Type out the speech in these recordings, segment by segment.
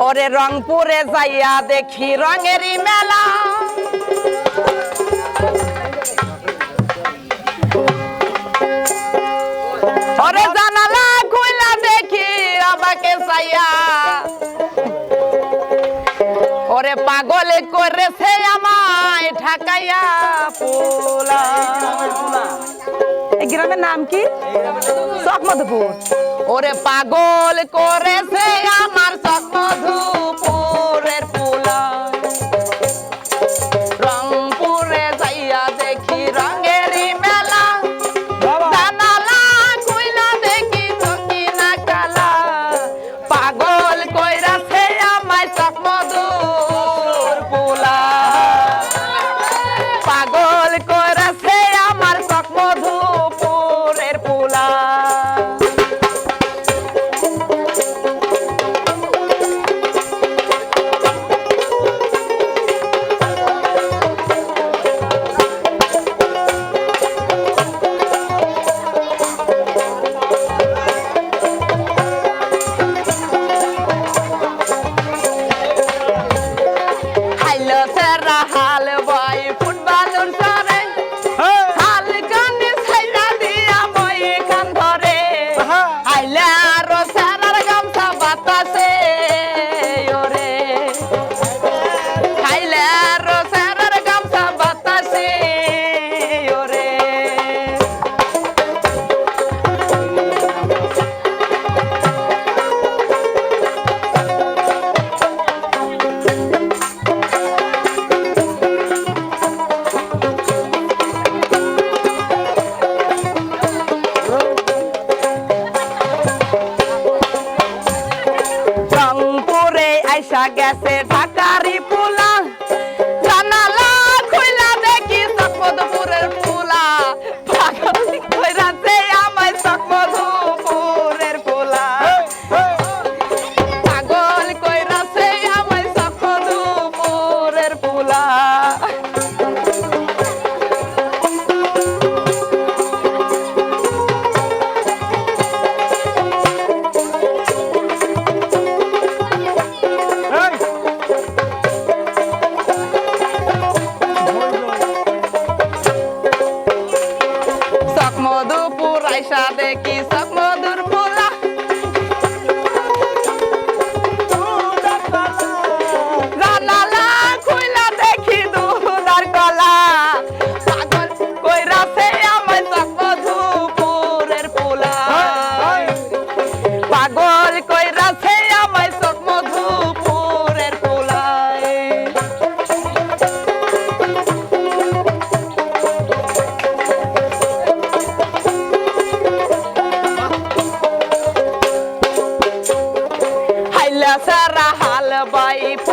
ওরে রংপুরে যাইয়া দেখি রঙেরই মেলা। ওরে জানালা খুলা দেখি আমাকে সাইয়া ওরে পাগল করেছে আমায় ঢাকাইয়া পোলা এই গ্রামের নাম কি? চকমধুপুর ওরে পাগল করেছে আমার চকমধু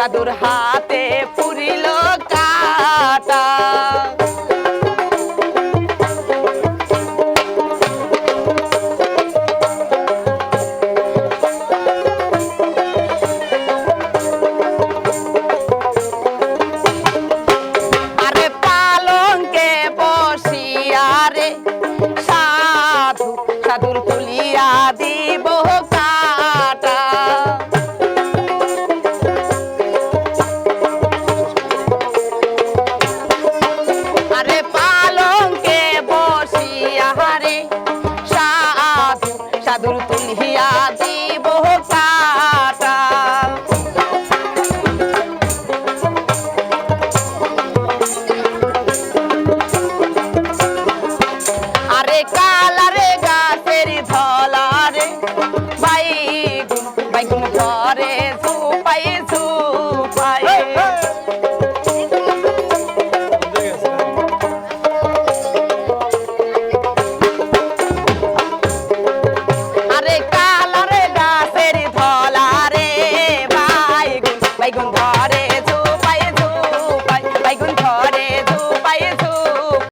সাধুর হাতে পুরিল কাটা।